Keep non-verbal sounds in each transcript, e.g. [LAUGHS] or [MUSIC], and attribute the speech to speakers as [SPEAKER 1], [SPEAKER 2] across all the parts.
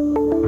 [SPEAKER 1] you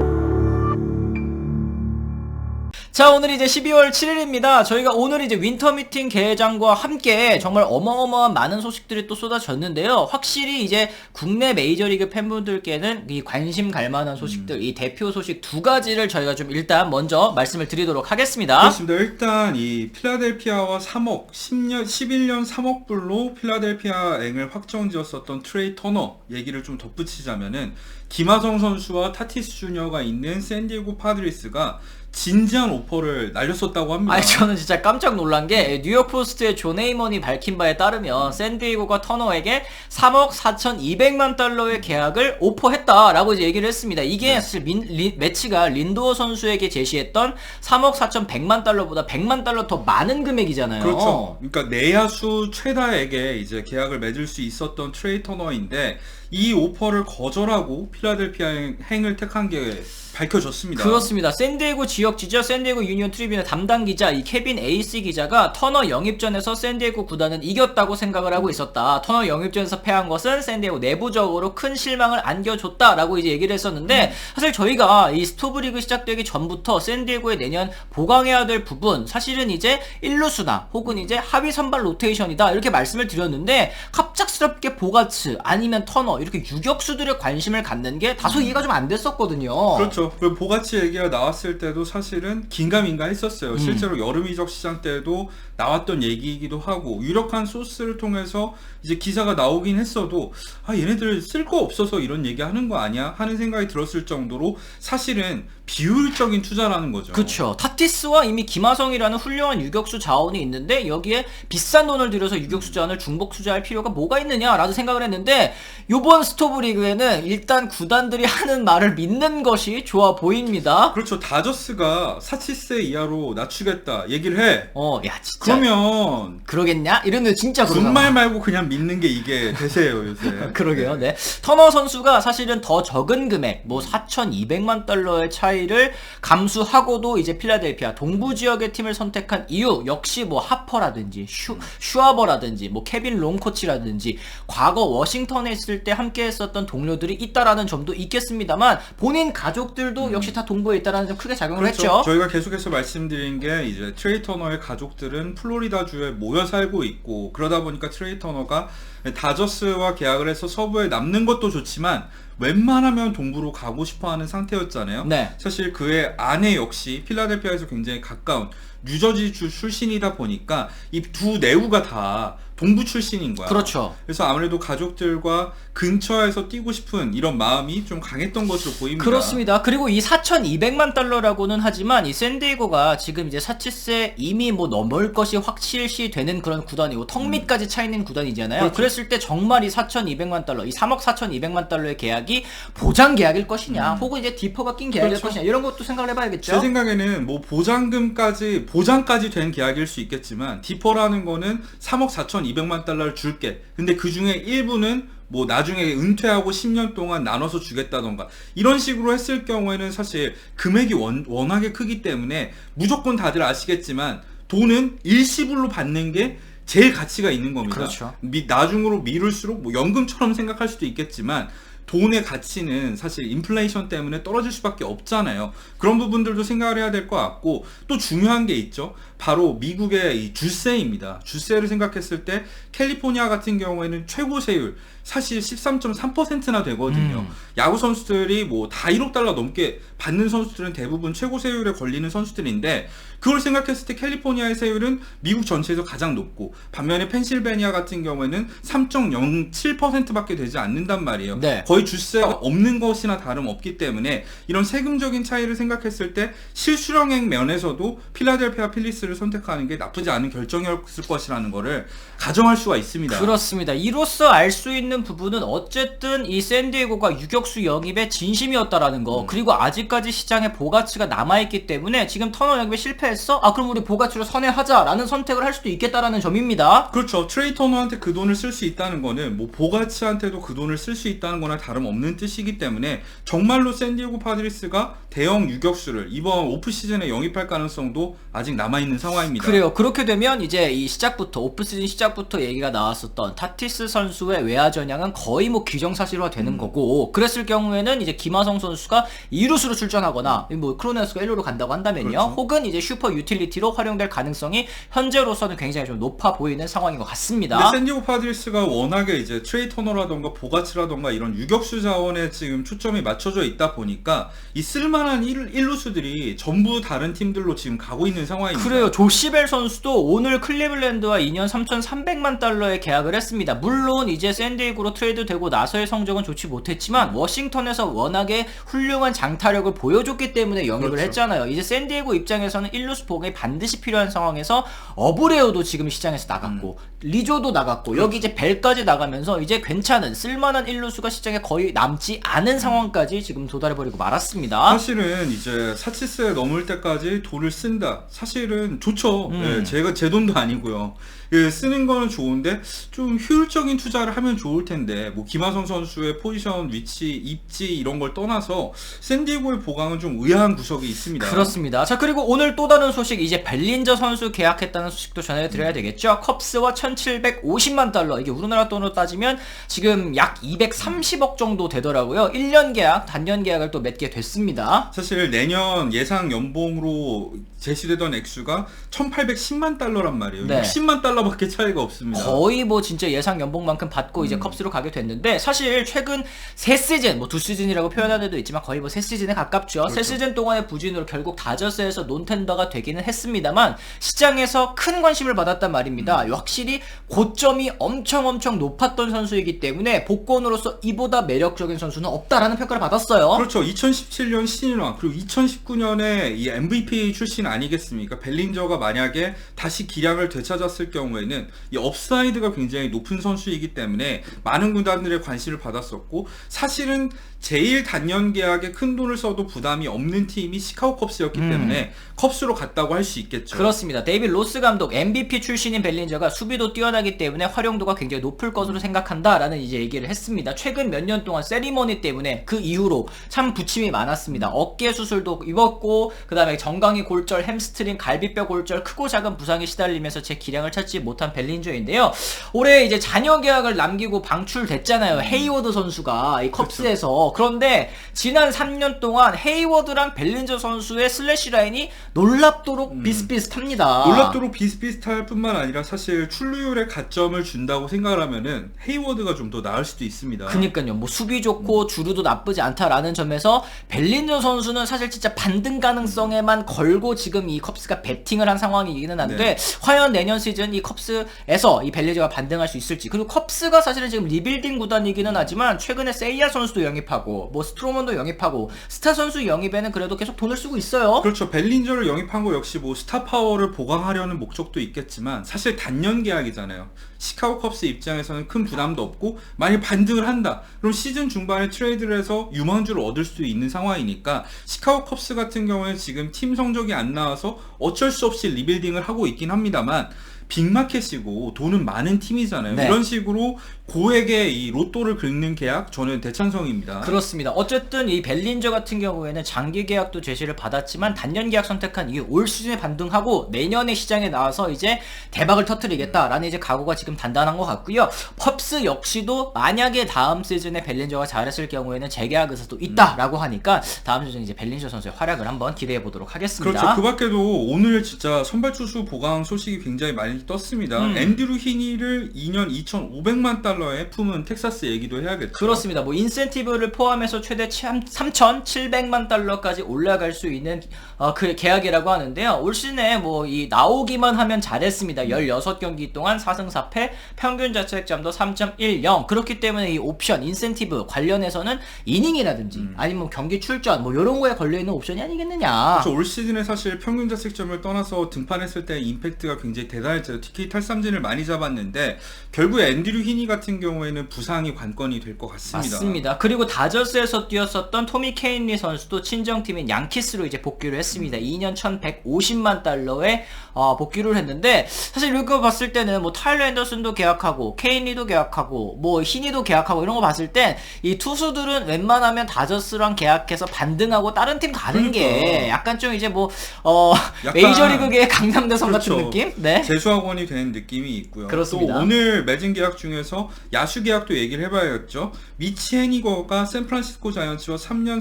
[SPEAKER 1] 자, 오늘 이제 12월 7일입니다. 저희가 오늘 이제 윈터 미팅 개장과 함께 정말 어마어마한 많은 소식들이 또 쏟아졌는데요. 확실히 이제 국내 메이저리그 팬분들께는 이 관심 갈 만한 소식들, 이 대표 소식 두 가지를 저희가 좀 일단 먼저 말씀을 드리도록 하겠습니다.
[SPEAKER 2] 그렇습니다. 일단 이 필라델피아와 3억, 10년, 11년 3억 불로 필라델피아행을 확정 지었었던 트레이 터너 얘기를 좀 덧붙이자면은 김하성 선수와 타티스 주니어가 있는 샌디에고 파드리스가 진지한 오퍼를 날렸었다고 합니다.
[SPEAKER 1] 아니 저는 진짜 깜짝 놀란 게 뉴욕 포스트의 존 에이먼이 밝힌 바에 따르면 샌디에고가 터너에게 3억 4,200만 달러의 계약을 오퍼했다라고 이제 얘기를 했습니다. 이게
[SPEAKER 2] 네.
[SPEAKER 1] 사실 린, 린- 매치가 린도어 선수에게 제시했던 3억 4,100만 달러보다 100만 달러 더 많은 금액이잖아요.
[SPEAKER 2] 그렇죠. 그러니까 내야수 최다에게 이제 계약을 맺을 수 있었던 트레이 터너인데 이 오퍼를 거절하고 필라델피아 행을 택한 게 밝혀졌습니다.
[SPEAKER 1] 그렇습니다. 샌디에고 지역지죠. 샌디에고 유니온 트리뷴의 담당 기자 이 케빈 에이스 기자가 터너 영입전에서 샌디에고 구단은 이겼다고 생각을 하고 있었다. 터너 영입전에서 패한 것은 샌디에고 내부적으로 큰 실망을 안겨줬다라고 이제 얘기를 했었는데 사실 저희가 이 스토브 리그 시작되기 전부터 샌디에고의 내년 보강해야 될 부분 사실은 이제 1루수나 혹은 이제 하위 선발 로테이션이다 이렇게 말씀을 드렸는데 갑작스럽게 보가츠 아니면 터너 이렇게 유격수들의 관심을 갖는 게 다소 이해가 좀 안 됐었거든요.
[SPEAKER 2] 그렇죠. 그 보가치 얘기가 나왔을 때도 사실은 긴가민가 했었어요. 실제로 여름 이적 시장 때도 나왔던 얘기이기도 하고 유력한 소스를 통해서 이제 기사가 나오긴 했어도 아 얘네들 쓸 거 없어서 이런 얘기 하는 거 아니야 하는 생각이 들었을 정도로 사실은 비효율적인 투자라는 거죠.
[SPEAKER 1] 그쵸. 타티스와 이미 김하성이라는 훌륭한 유격수 자원이 있는데 여기에 비싼 돈을 들여서 유격수 자원을 중복 투자할 필요가 뭐가 있느냐라고 생각을 했는데 요번 스토브 리그에는 일단 구단들이 [LAUGHS] 하는 말을 믿는 것이 좋아 보입니다.
[SPEAKER 2] 그렇죠. 다저스가 사치세 이하로 낮추겠다 얘기를 해.
[SPEAKER 1] 어, 야 진짜
[SPEAKER 2] 그러면
[SPEAKER 1] 그러겠냐? 이런데 진짜
[SPEAKER 2] 군말 말고 그냥 믿는 게 이게 대세예요 요새. [LAUGHS]
[SPEAKER 1] 그러게요. 네. 터너 선수가 사실은 더 적은 금액, 뭐 4,200만 달러의 차이 를 감수하고도 이제 필라델피아 동부 지역의 팀을 선택한 이유 역시 뭐 하퍼라든지 슈 슈아버라든지 뭐 케빈 롱코치라든지 과거 워싱턴에 있을 때 함께 했었던 동료들이 있다라는 점도 있겠습니다만 본인 가족들도 역시 다 동부에 있다라는 점 크게 작용을
[SPEAKER 2] 그렇죠.
[SPEAKER 1] 했죠.
[SPEAKER 2] 저희가 계속해서 말씀드린 게 이제 트레이 터너의 가족들은 플로리다 주에 모여 살고 있고 그러다 보니까 트레이 터너가 다저스와 계약을 해서 서부에 남는 것도 좋지만 웬만하면 동부로 가고 싶어 하는 상태였잖아요.
[SPEAKER 1] 네.
[SPEAKER 2] 사실 그의 아내 역시 필라델피아에서 굉장히 가까운 뉴저지 주 출신이다 보니까 이 두 내우가 다 동부 출신인 거야.
[SPEAKER 1] 그렇죠.
[SPEAKER 2] 그래서 아무래도 가족들과 근처에서 뛰고 싶은 이런 마음이 좀 강했던 것으로 보입니다.
[SPEAKER 1] 그렇습니다. 그리고 이 4,200만 달러라고는 하지만 이 샌디에고가 지금 이제 사치세 이미 뭐 넘을 것이 확실시 되는 그런 구단이고 턱 밑까지 차 있는 구단이잖아요.
[SPEAKER 2] 음. 그렇죠.
[SPEAKER 1] 그랬을때 정말 이 4,200만 달러, 이 3억 4,200만 달러의 계약이 보장 계약일 것이냐, 혹은 이제 디퍼가 낀 계약일
[SPEAKER 2] 음. 그렇죠.
[SPEAKER 1] 것이냐 이런 것도 생각을 해봐야겠죠.
[SPEAKER 2] 제 생각에는 뭐 보장금까지 보장까지 된 계약일 수 있겠지만 디퍼라는 거는 3억 4,200만 달러를 줄게. 근데 그 중에 일부는 뭐 나중에 은퇴하고 10년 동안 나눠서 주겠다던가 이런 식으로 했을 경우에는 사실 금액이 원, 워낙에 크기 때문에 무조건 다들 아시겠지만 돈은 일시불로 받는 게 제일 가치가 있는 겁니다.
[SPEAKER 1] 그렇죠.
[SPEAKER 2] 미, 나중으로 미룰수록 뭐 연금처럼 생각할 수도 있겠지만 돈의 가치는 사실 인플레이션 때문에 떨어질 수밖에 없잖아요. 그런 부분들도 생각을 해야 될 것 같고 또 중요한 게 있죠. 바로 미국의 이 주세입니다. 주세를 생각했을 때 캘리포니아 같은 경우에는 최고 세율 사실 13.3%나 되거든요.
[SPEAKER 1] 음.
[SPEAKER 2] 야구 선수들이 뭐 다 1억 달러 넘게 받는 선수들은 대부분 최고 세율에 걸리는 선수들인데 그걸 생각했을 때 캘리포니아의 세율은 미국 전체에서 가장 높고 반면에 펜실베니아 같은 경우에는 3.07%밖에 되지 않는단 말이에요.
[SPEAKER 1] 네.
[SPEAKER 2] 거의 주세가 없는 것이나 다름없기 때문에 이런 세금적인 차이를 생각했을 때 실수령액 면에서도 필라델피아 필리스를 선택하는 게 나쁘지 않은 결정이었을 것이라는 거를 가정할 수가 있습니다.
[SPEAKER 1] 그렇습니다. 이로써 알 수 있는 부분은 어쨌든 이 샌디에고가 유격수 영입에 진심이었다라는
[SPEAKER 2] 음.
[SPEAKER 1] 거. 그리고 아직까지 시장에 보가치가 남아있기 때문에 지금 터너 영입에 실패 했어? 아, 그럼 우리 보가치로 선회하자라는 선택을 할 수도 있겠다라는 점입니다.
[SPEAKER 2] 그렇죠. 트레이 터너한테 그 돈을 쓸 수 있다는 거는 뭐 보가치한테도 그 돈을 쓸 수 있다는 거나 다름없는 뜻이기 때문에 정말로 샌디에고 파드리스가 대형 유격수를 이번 오프 시즌에 영입할 가능성도 아직 남아 있는 상황입니다.
[SPEAKER 1] 그래요. 그렇게 되면 이제 이 시작부터 오프 시즌 시작부터 얘기가 나왔었던 타티스 선수의 외야 전향은 거의 뭐 기정사실화
[SPEAKER 2] 음.
[SPEAKER 1] 되는 거고 그랬을 경우에는 이제 김하성 선수가 2루수로 출전하거나 뭐 크로네스가 1루로 간다고 한다면요.
[SPEAKER 2] 그렇죠.
[SPEAKER 1] 혹은 이제 슈퍼 유틸리티로 활용될 가능성이 현재로서는 굉장히 좀 높아 보이는 상황인 것 같습니다.
[SPEAKER 2] 근데 샌디에고 파드리스가 워낙에 이제 트레이 터너라던가 보가츠라던가 이런 유격수 자원에 지금 초점이 맞춰져 있다 보니까 이 쓸만한 1, 루수들이 전부 다른 팀들로 지금 가고 있는 상황입니다.
[SPEAKER 1] 그래요. 조시벨 선수도 오늘 클리블랜드와 2년 3,300만 달러의 계약을 했습니다. 물론 이제 샌디에고로 트레이드 되고 나서의 성적은 좋지 못했지만 워싱턴에서 워낙에 훌륭한 장타력을 보여줬기 때문에 영입을
[SPEAKER 2] 그렇죠.
[SPEAKER 1] 했잖아요. 이제 샌디에고 입장에서는 1루 수 보강이 반드시 필요한 상황에서 어브레오도 지금 시장에서 나갔고 리조도 나갔고 여기 이제 벨까지 나가면서 이제 괜찮은 쓸만한 1루수가 시장에 거의 남지 않은 상황까지 지금 도달해버리고 말았습니다.
[SPEAKER 2] 사실은 이제 사치스에 넘을 때까지 돈을 쓴다. 사실은 좋죠.
[SPEAKER 1] 음.
[SPEAKER 2] 예, 제가 제 돈도 아니고요. 예, 쓰는 거는 좋은데 좀 효율적인 투자를 하면 좋을 텐데 뭐 김하성 선수의 포지션, 위치, 입지 이런 걸 떠나서 샌디에고의 보강은 좀 의아한 구석이 있습니다.
[SPEAKER 1] 그렇습니다. 자 그리고 오늘 또 다른 소식 이제 벨린저 선수 계약했다는 소식도 전해드려야 되겠죠. 컵스와 1,750만 달러 이게 우리나라 돈으로 따지면 지금 약 230억 정도 되더라고요. 1년 계약, 단년 계약을 또 맺게 됐습니다.
[SPEAKER 2] 사실 내년 예상 연봉으로 제시되던 액수가 1,810만 달러란 말이에요.
[SPEAKER 1] 네.
[SPEAKER 2] 60만 달러밖에 차이가 없습니다.
[SPEAKER 1] 거의 뭐 진짜 예상 연봉만큼 받고
[SPEAKER 2] 음.
[SPEAKER 1] 이제 컵스로 가게 됐는데 사실 최근 세 시즌 뭐 두 시즌이라고 표현하는 데도 있지만 거의 뭐 세 시즌에 가깝죠. 세
[SPEAKER 2] 그렇죠.
[SPEAKER 1] 시즌 동안의 부진으로 결국 다저스에서 논텐더가 되기는 했습니다만 시장에서 큰 관심을 받았단 말입니다.
[SPEAKER 2] 음.
[SPEAKER 1] 확실히 고점이 엄청 엄청 높았던 선수이기 때문에 복권으로서 이보다 매력적인 선수는 없다라는 평가를 받았어요.
[SPEAKER 2] 그렇죠. 2017년 신인왕 그리고 2019년에 이 MVP 출신 아니겠습니까? 벨린저가 만약에 다시 기량을 되찾았을 경우에는 이 업사이드가 굉장히 높은 선수이기 때문에 많은 구단들의 관심을 받았었고 사실은 제일 단년 계약에 큰 돈을 써도 부담이 없는 팀이 시카고 컵스였기
[SPEAKER 1] 음.
[SPEAKER 2] 때문에 컵스로 갔다고 할 수 있겠죠.
[SPEAKER 1] 그렇습니다. 데이빗 로스 감독 MVP 출신인 벨린저가 수비도 뛰어나기 때문에 활용도가 굉장히 높을 것으로 생각한다라는 이제 얘기를 했습니다. 최근 몇 년 동안 세리머니 때문에 그 이후로 참 부침이 많았습니다. 어깨 수술도 입었고 그다음에 정강이 골절, 햄스트링, 갈비뼈 골절, 크고 작은 부상에 시달리면서 제 기량을 찾지 못한 벨린저인데요. 올해 이제 잔여 계약을 남기고 방출됐잖아요. 헤이워드 선수가 이 컵스에서 그런데 지난 3년 동안 헤이워드랑 벨린저 선수의 슬래시 라인이 놀랍도록 비슷비슷합니다.
[SPEAKER 2] 놀랍도록 비슷비슷할 뿐만 아니라 사실 출루 율에 가점을 준다고 생각을 하면은 헤이워드가 좀 더 나을 수도 있습니다.
[SPEAKER 1] 그니까요. 뭐 수비 좋고 주루도 나쁘지 않다라는 점에서 벨린저 선수는 사실 진짜 반등 가능성에만 걸고 지금 이 컵스가 베팅을 한 상황이기는 한데
[SPEAKER 2] 네.
[SPEAKER 1] 과연 내년 시즌 이 컵스에서 이 벨린저가 반등할 수 있을지 그리고 컵스가 사실은 지금 리빌딩 구단이기는 하지만 최근에 세이야 선수도 영입하고 뭐 스트로먼도 영입하고 스타 선수 영입에는 그래도 계속 돈을 쓰고 있어요.
[SPEAKER 2] 그렇죠. 벨린저를 영입한 거 역시 뭐 스타 파워를 보강하려는 목적도 있겠지만 사실 단년 계약이 잖아요. 시카고 컵스 입장에서는 큰 부담도 없고 만약 반등을 한다. 그럼 시즌 중반에 트레이드를 해서 유망주를 얻을 수 있는 상황이니까 시카고 컵스 같은 경우에 지금 팀 성적이 안 나와서 어쩔 수 없이 리빌딩을 하고 있긴 합니다만 빅마켓이고 돈은 많은 팀이잖아요.
[SPEAKER 1] 네.
[SPEAKER 2] 이런 식으로 고액의 이 로또를 긁는 계약 저는 대찬성입니다.
[SPEAKER 1] 그렇습니다. 어쨌든 이 벨린저 같은 경우에는 장기 계약도 제시를 받았지만 단년 계약 선택한 이후 올 시즌에 반등하고 내년에 시장에 나와서 이제 대박을 터뜨리겠다라는 이제 각오가 지금 단단한 것 같고요. 펍스 역시도 만약에 다음 시즌에 벨린저가 잘했을 경우에는 재계약 의사도 있다라고 하니까 다음 시즌 이제 벨린저 선수의 활약을 한번 기대해 보도록 하겠습니다.
[SPEAKER 2] 그렇죠. 그 밖에도 오늘 진짜 선발 투수 보강 소식이 굉장히 많이 떴습니다.
[SPEAKER 1] 음.
[SPEAKER 2] 앤드루 히니를 2년 2,500만 달러에 품은 텍사스 얘기도 해야겠죠.
[SPEAKER 1] 그렇습니다. 뭐 인센티브를 포함해서 최대 3,700만 달러까지 올라갈 수 있는 어, 그 계약이라고 하는데요. 올 시즌에 뭐 이 나오기만 하면 잘했습니다. 16경기 동안 4승 4패, 평균 자책점도 3.10. 그렇기 때문에 이 옵션 인센티브 관련해서는 이닝이라든지 아니면 경기 출전 뭐 이런 거에 걸려 있는 옵션이 아니겠느냐.
[SPEAKER 2] 그렇죠. 올 시즌에 사실 평균 자책점을 떠나서 등판했을 때 임팩트가 굉장히 대단 했죠. 특히 탈삼진을 많이 잡았는데 결국에 앤드류 히니 같은 경우에는 부상이 관건이 될 것 같습니다.
[SPEAKER 1] 맞습니다. 그리고 다저스에서 뛰었었던 토미 케인리 선수도 친정팀인 양키스로 이제 복귀를 했습니다. 2년 1,150만 달러에 어, 복귀를 했는데 사실 이거 봤을 때는 뭐 타일러 앤더슨도 계약하고 케인리도 계약하고 뭐 히니도 계약하고 이런 거 봤을 땐 이 투수들은 웬만하면 다저스랑 계약해서 반등하고 다른 팀 가는 게
[SPEAKER 2] 그러니까.
[SPEAKER 1] 약간 좀 이제 뭐 어, 메이저리그계 강남대성 같은
[SPEAKER 2] 그렇죠.
[SPEAKER 1] 느낌? 네.
[SPEAKER 2] 재수 학원이 되는 느낌이 있고요.
[SPEAKER 1] 그렇습니다.
[SPEAKER 2] 또 오늘 맺은 계약 중에서 야수 계약도 얘기를 해봐야겠죠. 미치 해니거가 샌프란시스코 자이언츠와 3년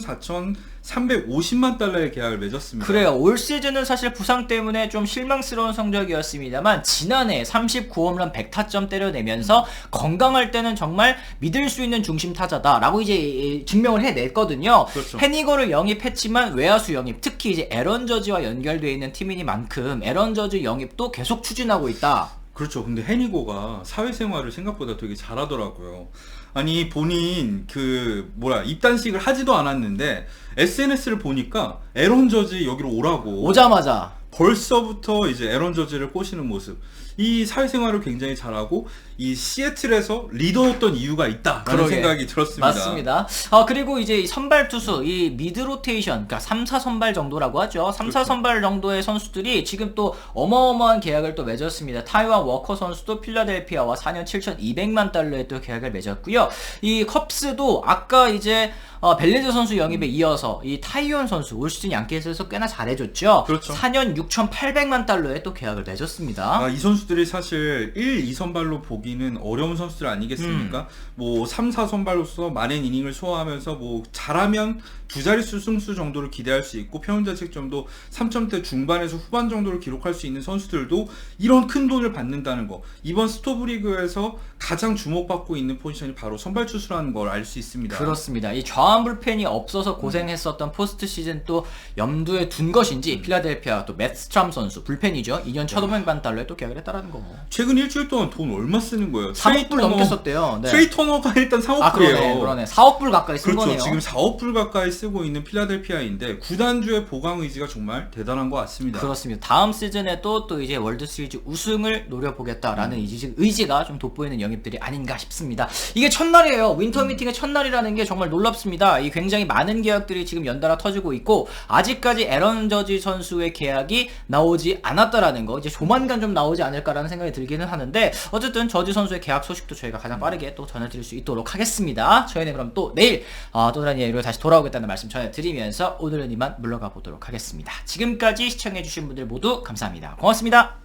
[SPEAKER 2] 4,350만 달러의 계약을 맺었습니다.
[SPEAKER 1] 그래요. 올 시즌은 사실 부상 때문에 좀 실망스러운 성적이었습니다만 지난해 39홈런 100타점 때려내면서 건강할 때는 정말 믿을 수 있는 중심 타자다라고 이제 증명을 해냈거든요.
[SPEAKER 2] 그렇죠.
[SPEAKER 1] 해니거를 영입했지만 외야수 영입, 특히 이제 에런 저지와 연결되어 있는 팀이니만큼 에런 저지 영입도 계속 추진하고 있다.
[SPEAKER 2] 그렇죠. 근데 해니고가 사회생활을 생각보다 되게 잘하더라고요. 아니 본인 그 뭐라 입단식을 하지도 않았는데 SNS를 보니까 에런 저지 여기로 오라고
[SPEAKER 1] 오자마자
[SPEAKER 2] 벌써부터 이제 에런 저지를 꼬시는 모습. 이 사회생활을 굉장히 잘하고 이 시애틀에서 리더였던 이유가 있다라는
[SPEAKER 1] 그러게.
[SPEAKER 2] 생각이 들었습니다.
[SPEAKER 1] 맞습니다. 아, 그리고 이제 이 선발 투수, 이 미드 로테이션, 그러니까 3, 4 선발 정도라고 하죠. 3, 4 선발 정도의 선수들이 지금 또 어마어마한 계약을 또 맺었습니다. 타이완 워커 선수도 필라델피아와 4년 7,200만 달러의 또 계약을 맺었고요. 이 컵스도 아까 이제 어, 벨리즈 선수 영입에 이어서 이 타이온 선수 올 시즌 양키에서 꽤나 잘해줬죠.
[SPEAKER 2] 그렇죠.
[SPEAKER 1] 4년 6,800만 달러의 또 계약을 맺었습니다.
[SPEAKER 2] 아, 이 선수들이 사실 1, 2선발로 보기는 어려운 선수들
[SPEAKER 1] 음.
[SPEAKER 2] 아니겠습니까? 뭐 3, 4선발로서 많은 이닝을 소화하면서 뭐 잘하면 두 자릿수 승수 정도를 기대할 수 있고 평균 자책점도 3점대 중반에서 후반 정도를 기록할 수 있는 선수들도 이런 큰 돈을 받는다는 거. 이번 스토브리그에서 가장 주목받고 있는 포지션이 바로 선발 투수라는 걸 알 수 있습니다.
[SPEAKER 1] 그렇습니다. 이 좌완 불펜이 없어서 고생했었던 포스트 시즌 또 염두에 둔 것인지 필라델피아 또 매스트람 선수 불펜이죠. 2년 1,500만 달러에 또 계약을 했다라는 거고.
[SPEAKER 2] 최근 일주일 동안 돈 얼마 쓰는 거예요?
[SPEAKER 1] 3억 불 넘겼었대요. 네.
[SPEAKER 2] 트레이 터너가 일단 3억
[SPEAKER 1] 아
[SPEAKER 2] 불이에요.
[SPEAKER 1] 그러네, 그러네. 4억 불 가까이 쓴
[SPEAKER 2] 그렇죠.
[SPEAKER 1] 거네요.
[SPEAKER 2] 지금 4억 불 가까이 쓰고 있는 필라델피아인데 구단주의 보강 의지가 정말 대단한 것 같습니다.
[SPEAKER 1] 그렇습니다. 다음 시즌에도 또 이제 월드 시리즈 우승을 노려보겠다라는
[SPEAKER 2] 음.
[SPEAKER 1] 의지, 의지가 좀 돋보이는 영입들이 아닌가 싶습니다. 이게 첫날이에요. 윈터 미팅의 첫날이라는 게 정말 놀랍습니다. 이 굉장히 많은 계약들이 지금 연달아 터지고 있고 아직까지 에런 저지 선수의 계약이 나오지 않았다라는 거 이제 조만간 좀 나오지 않을까라는 생각이 들기는 하는데 어쨌든 저지 선수의 계약 소식도 저희가 가장 빠르게 또 전해드릴 수 있도록 하겠습니다. 저희는 그럼 또 내일 아, 또 다른 예로 다시 돌아오겠다는 말씀 전해드리면서 오늘은 이만 물러가 보도록 하겠습니다. 지금까지 시청해주신 분들 모두 감사합니다. 고맙습니다.